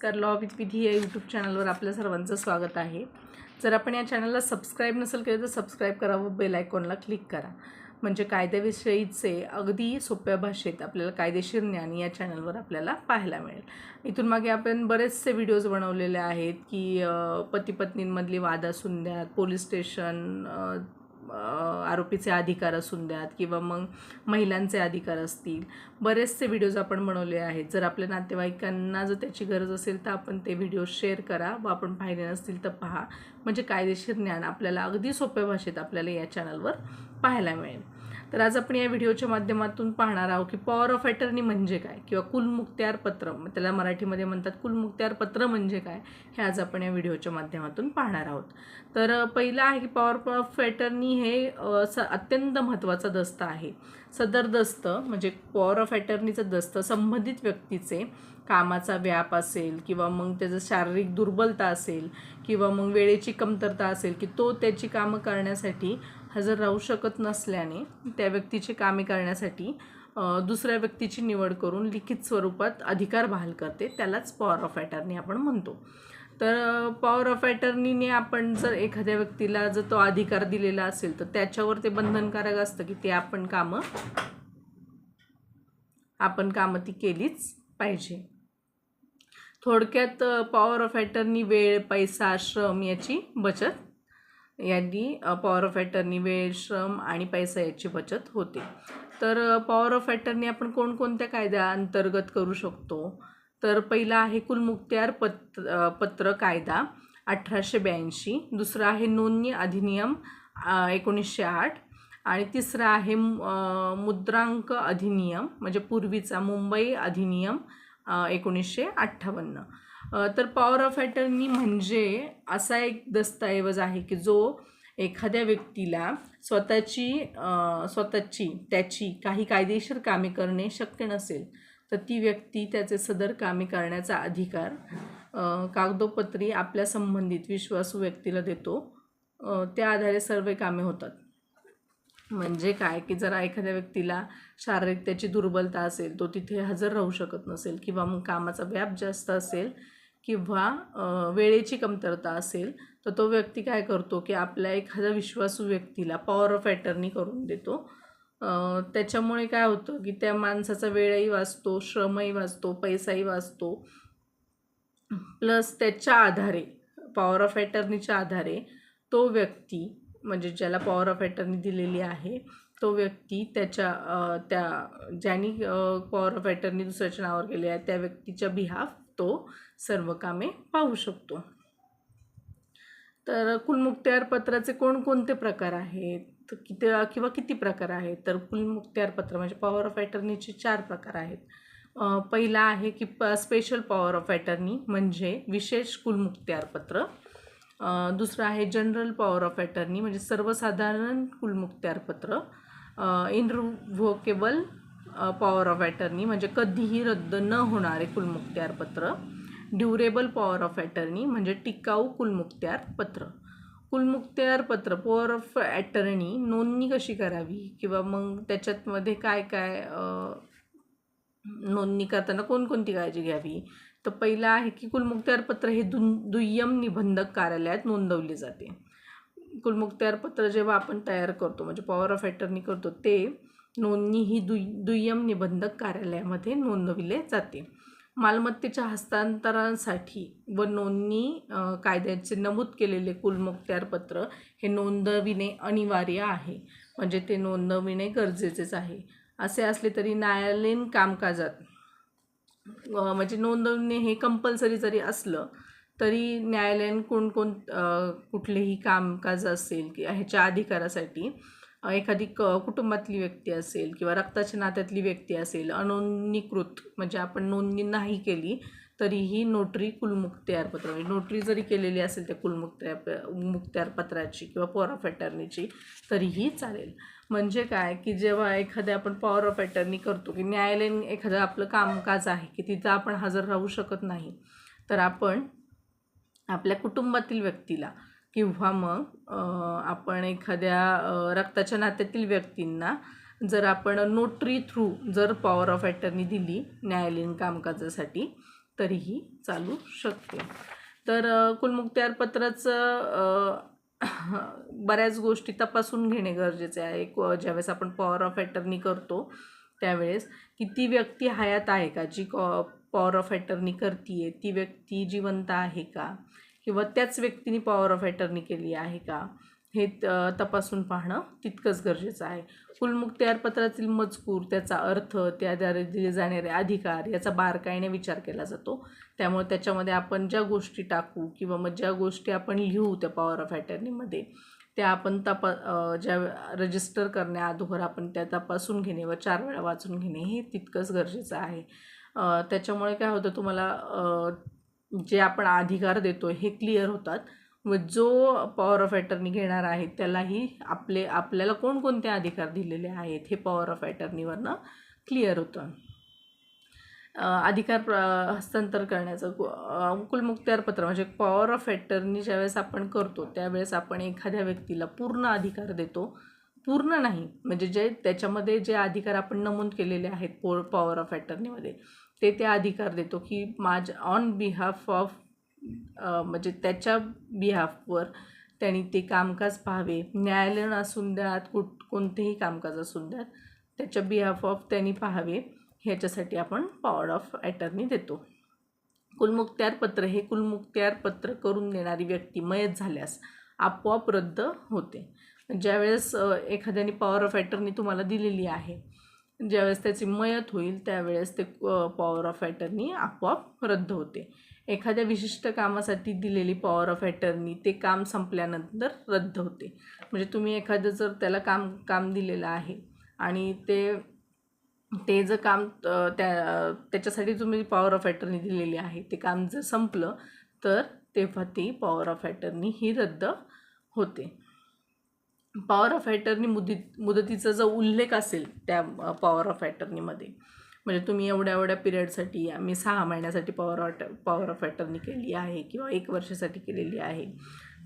नमस्कार law with विधी या यूट्यूब चॅनलवर आपल्या सर्वांचं स्वागत आहे. जर आपण या चॅनलला सबस्क्राईब नसेल केलं तर सबस्क्राईब करा व बेल आयकॉनला क्लिक करा. म्हणजे कायद्याविषयीचे अगदी सोप्या भाषेत आपल्याला कायदेशीर ज्ञान या चॅनलवर आपल्याला पाहायला मिळेल. इथून मागे आपण बरेचसे व्हिडिओज बनवलेले आहेत की पती पत्नींमधली वाद असून द्यात पोलीस स्टेशन आरोपीचे अधिकार असून द्यात किंवा मग महिलांचे अधिकार असतील. बरेचसे व्हिडिओज आपण बनवले आहेत. जर आपल्या नातेवाईकांना जर त्याची गरज असेल तर आपण ते व्हिडिओ शेअर करा व आपण पाहिले नसतील तर पहा. म्हणजे कायदेशीर ज्ञान आपल्याला अगदी सोप्या भाषेत आपल्याला या चॅनलवर पाहायला मिळेल. तर आज आपण या व्हिडिओच्या माध्यमातून पाहणार आहोत की पॉवर ऑफ अटर्नी म्हणजे काय किंवा कुलमुक्त्यार पत्र. त्याला मराठीमध्ये म्हणतात कुलमुक्त्यार पत्र म्हणजे काय हे आज आपण या व्हिडिओच्या माध्यमातून पाहणार आहोत. तर पहिलं आहे की पॉवर ऑफ अटर्नी हे स अत्यंत महत्त्वाचा दस्त आहे. सदर दस्त म्हणजे पॉवर ऑफ अटर्नीचं दस्त संबंधित व्यक्तीचे कामाचा व्याप असेल किंवा मग त्याचं शारीरिक दुर्बलता असेल किंवा मग वेळेची कमतरता असेल की तो त्याची कामं करण्यासाठी हजर राहू शकत नसल्याने त्या व्यक्तीची कामे करण्यासाठी दुसऱ्या व्यक्तीची निवड करून लिखित स्वरूपात अधिकार बहाल करते. त्यालाच पॉवर ऑफ ॲटर्नी आपण म्हणतो. तर पॉवर ऑफ ॲटर्नीने आपण जर एखाद्या व्यक्तीला जर तो अधिकार दिलेला असेल तर त्याच्यावर ते बंधनकारक असतं की ते आपण कामं आपण कामं ती केलीच पाहिजे. थोडक्यात पॉवर ऑफ ॲटर्नी वेळ पैसा श्रम याची बचत यांनी पॉवर ऑफ ॲटर्नी वेळ श्रम आणि पैसा याची बचत होते. तर पॉवर ऑफ ॲटर्नी आपण कोणकोणत्या कायद्याअंतर्गत करू शकतो? तर पहिला आहे कुलमुक्त्यार पत पत्र कायदा अठराशे ब्याऐंशी. दुसरा आहे नोंदणी अधिनियम एकोणीसशे आठ. आणि तिसरा आहे मुद्रांक अधिनियम म्हणजे पूर्वीचा मुंबई अधिनियम एकोणीसशे अठ्ठावन्न. तर पॉवर ऑफ अटर्नी म्हणजे असा एक दस्तऐवज आहे की जो एखाद्या व्यक्तीला स्वतःची स्वतःची त्याची काही कायदेशीर कामे करणे शक्य नसेल तर ती व्यक्ती त्याचे सदर कामे करण्याचा अधिकार कागदोपत्री आपल्या संबंधित विश्वासू व्यक्तीला देतो. त्या आधारे सर्व कामे होतात. म्हणजे काय की जरा एखाद्या व्यक्तीला शारीरिक त्याची दुर्बलता असेल तो तिथे हजर राहू शकत नसेल किंवा मग कामाचा व्याप जास्त असेल किंवा वेळेची कमतरता असेल तर तो व्यक्ती काय करतो की आपल्या एखाद्या विश्वासू व्यक्तीला पॉवर ऑफ अटर्नी करून देतो. त्याच्यामुळे काय होतं की त्या माणसाचा वेळही वाचतो श्रमही वाचतो पैसाही वाचतो. प्लस त्याच्या आधारे पॉवर ऑफ अटर्नीच्या आधारे तो व्यक्ती म्हणजे ज्याला पॉवर ऑफ अटर्नी दिलेली आहे तो व्यक्ती त्याच्या त्या ज्यांनी पॉवर ऑफ अटर्नी दुसऱ्याच्या नावावर केली आहे त्या व्यक्तीच्या बिहाफ तो सर्व कामे पाहू शकतो. तर कुलमुक्त्यार पत्राचे कोणकोणते प्रकार आहेत? किती किंवा किती प्रकार आहेत? तर कुलमुक्त्यारपत्र म्हणजे पॉवर ऑफ अटर्नीचे चार प्रकार आहेत. पहिला आहे की प स्पेशल पॉवर ऑफ अटर्नी म्हणजे विशेष कुलमुक्त्यार पत्र दुसरं आहे जनरल पॉवर ऑफ अटर्नी म्हणजे सर्वसाधारण कुलमुक्त्यार पत्र पॉवर ऑफ अटर्नी म्हणजे कधीही रद्द न होणारे कुलमुक्त्यारपत्र. ड्युरेबल पॉवर ऑफ ॲटर्नी म्हणजे टिकाऊ कुलमुक्त्यार पत्र. कुलमुक्त्यार पत्र पॉवर ऑफ ॲटर्नी नोंदणी कशी करावी? किंवा मग त्याच्यातमध्ये काय काय नोंदणी करताना कोणकोणती काळजी घ्यावी? तर पहिलं आहे की कुलमुक्त्यार पत्र हे दु दुय्यम निबंधक कार्यालयात नोंदवले जाते. कुलमुक्त्यार पत्र जेव्हा आपण तयार करतो म्हणजे पॉवर ऑफ ॲटर्नी करतो ते नोंदणी ही दुय दुय्यम निबंधक कार्यालयामध्ये नोंदविले जाते. मालमत्तेच्या हस्तांतरणासाठी व नोंदणी कायद्याचे नमूद केलेले कुलमुक्त्यार पत्र हे नोंदविणे अनिवार्य आहे. म्हणजे ते नोंदविणे गरजेचेच आहे. असे असले तरी न्यायालयीन कामकाजात म्हणजे नोंदवणे हे कंपल्सरी जरी असलं तरी न्यायालयीन कोणकोण कुठलेही कामकाज असेल की ह्याच्या अधिकारासाठी एखादी क कुटुंबातली व्यक्ती असेल किंवा रक्ताच्या नात्यातली व्यक्ती असेल अनोंदणीकृत म्हणजे आपण नोंदणी नाही केली तरीही नोटरी कुलमुक्त्यार पत्र म्हणजे नोटरी जरी केलेली असेल त्या कुलमुक्त्या मुक्त्यार पत्राची किंवा पॉवर ऑफ अटर्नीची तरीही चालेल. म्हणजे काय की जेव्हा एखाद्या आपण पॉवर ऑफ अटर्नी करतो की न्यायालयीन एखादं आपलं कामकाज आहे की तिथं आपण हजर राहू शकत नाही तर आपण आपल्या कुटुंबातील व्यक्तीला किंवा मग आपण एखाद्या रक्ताच्या नात्यातील व्यक्तींना जर आपण नोटरी थ्रू जर पॉवर ऑफ ॲटर्नी दिली न्यायालयीन कामकाजासाठी तरीही चालू शकते. तर कुलमुक्त्यारपत्राचं बऱ्याच गोष्टी तपासून घेणे गरजेचे आहे. ज्यावेळेस आपण पॉवर ऑफ ॲटर्नी करतो त्यावेळेस की ती व्यक्ती हयात आहे का? जी कॉ पॉवर ऑफ ॲटर्नी करते ती व्यक्ती जिवंत आहे का? किंवा त्याच व्यक्तीने पॉवर ऑफ अटर्नी केली आहे का? हे त- तपासून पाहणं तितकंच गरजेचं आहे. कुलमुक्तयारपत्रातील मजकूर त्याचा अर्थ त्याद्वारे दिले जाणारे अधिकार याचा बारकाईने विचार केला जातो. त्यामुळे त्याच्यामध्ये आपण ज्या गोष्टी टाकू किंवा मग ज्या गोष्टी आपण लिहू त्या पॉवर ऑफ अटर्नीमध्ये त्या आपण तपा ज्या रजिस्टर करण्या अगोदर आपण त्या तपासून घेणे व चार वेळा वाचून घेणे हे तितकंच गरजेचं आहे. त्याच्यामुळे काय होतं तुम्हाला जे आपण अधिकार देतो हे क्लिअर होतात. व जो पॉवर ऑफ ॲटर्नी घेणार आहे त्यालाही आपले आपल्याला कोणकोणते अधिकार दिलेले आहेत हे पॉवर ऑफ ॲटर्नीवरनं क्लिअर होतं. अधिकार प्र हस्तांतर करण्याचं कु- पत्र म्हणजे पॉवर ऑफ ॲटर्नी ज्यावेळेस आपण करतो त्यावेळेस आपण एखाद्या व्यक्तीला पूर्ण अधिकार देतो. पूर्ण नाही म्हणजे जे त्याच्यामध्ये जे अधिकार आपण नमूद केलेले आहेत पो पॉवर ऑफ ॲटर्नीमध्ये ते त्या अधिकार देतो की माझ्या ऑन बिहाफ ऑफ म्हणजे त्याच्या बिहाफवर त्यांनी ते कामकाज पाहावे. न्यायालयीन असून द्यात कुठ कोणतेही कामकाज असून द्यात त्याच्या बिहाफ ऑफ त्यांनी पाहावे ह्याच्यासाठी आपण पॉवर ऑफ ॲटर्नी देतो. कुलमुक्त्यार पत्र हे कुलमुक्त्यार पत्र करून देणारी व्यक्ती मयत झाल्यास आपोआप रद्द होते. ज्यावेळेस एखाद्याने पॉवर ऑफ ॲटर्नी तुम्हाला दिलेली आहे ज्यावेळेस त्याची मयत होईल त्यावेळेस ते पॉवर ऑफ ॲटर्नी आपोआप रद्द होते. एखाद्या विशिष्ट कामासाठी दिलेली पॉवर ऑफ ॲटर्नी ते काम संपल्यानंतर रद्द होते. म्हणजे तुम्ही एखादं जर त्याला काम काम दिलेलं आहे आणि ते ते जर काम त्या त्याच्यासाठी तुम्ही पॉवर ऑफ ॲटर्नी दिलेली आहे ते काम जर संपलं तर तेव्हा ती पॉवर ऑफ ॲटर्नी ही रद्द होते. पॉवर ऑफ ॲटर्नी मुदित मुदतीचा जो उल्लेख असेल त्या पॉवर ऑफ ॲटर्नीमध्ये म्हणजे तुम्ही एवढ्या एवढ्या पिरियडसाठी मी सहा महिन्यासाठी पॉवर ऑट पॉवर ऑफ ॲटर्नी केली आहे किंवा एक वर्षासाठी केलेली आहे.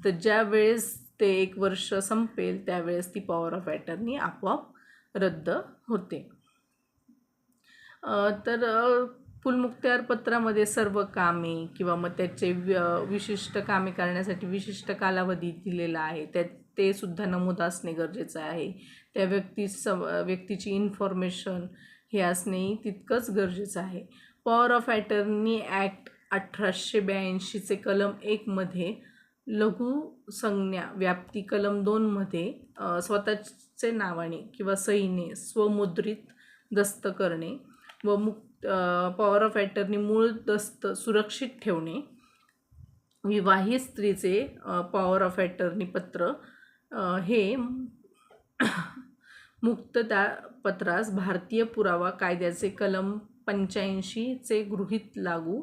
तर ज्या वेळेस ते एक वर्ष संपेल त्यावेळेस ती पॉवर ऑफ ॲटर्नी आपोआप रद्द होते. तर अ, पत्रामध्ये सर्व कामे किंवा मग त्याचे व्य- विशिष्ट कामे करण्यासाठी विशिष्ट कालावधी दिलेला आहे. त्या ते सुद्धा नमूद असणे गरजेचं आहे. त्या व्यक्ती सम व्यक्तीची इन्फॉर्मेशन हे असणेही तितकंच गरजेचं आहे. पॉवर ऑफ ॲटर्नी ॲक्ट अठराशे ब्याऐंशीचे कलम एकमध्ये लघु संज्ञा व्याप्ती कलम दोनमध्ये स्वतःचे नावाने किंवा सईने स्वमुद्रित दस्त करणे व मुक्त पॉवर ऑफ ॲटर्नी मूळ दस्त सुरक्षित ठेवणे विवाहित स्त्रीचे पॉवर ऑफ ॲटर्नी पत्र हे मुक्तता पत्रास भारतीय पुरावा कायद्याचे कलम पंच्याऐंशीचे गृहीत लागू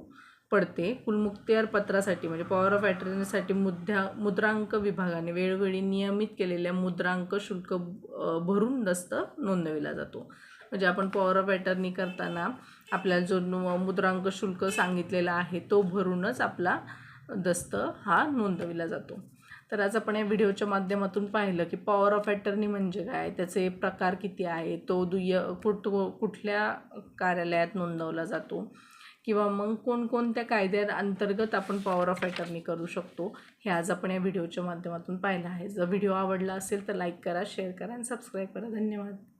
पडते. कुलमुक्त्यार पत्रासाठी म्हणजे पॉवर ऑफ अटर्नीसाठी मुद्द्या मुद्रांक विभागाने वेळोवेळी नियमित केलेल्या मुद्रांक शुल्क भरून दस्त नोंदविला जातो. म्हणजे आपण पॉवर ऑफ अटर्नी करताना आपल्याला जो मुद्रांक शुल्क सांगितलेला आहे तो भरूनच आपला दस्त हा नोंदविला जातो. तर आज आपण या व्हिडिओच्या माध्यमातून पाहिलं की पॉवर ऑफ अटर्नी म्हणजे काय? त्याचे प्रकार किती आहे तो दुय्य कुठ कुठल्या कार्यालयात नोंदवला जातो? किंवा मग कोणकोणत्या कायद्या अंतर्गत आपण पॉवर ऑफ अटर्नी करू शकतो? हे आज आपण या व्हिडिओच्या माध्यमातून पाहिलं आहे. जर व्हिडिओ आवडला असेल तर लाईक करा शेअर करा आणि सबस्क्राईब करा. धन्यवाद.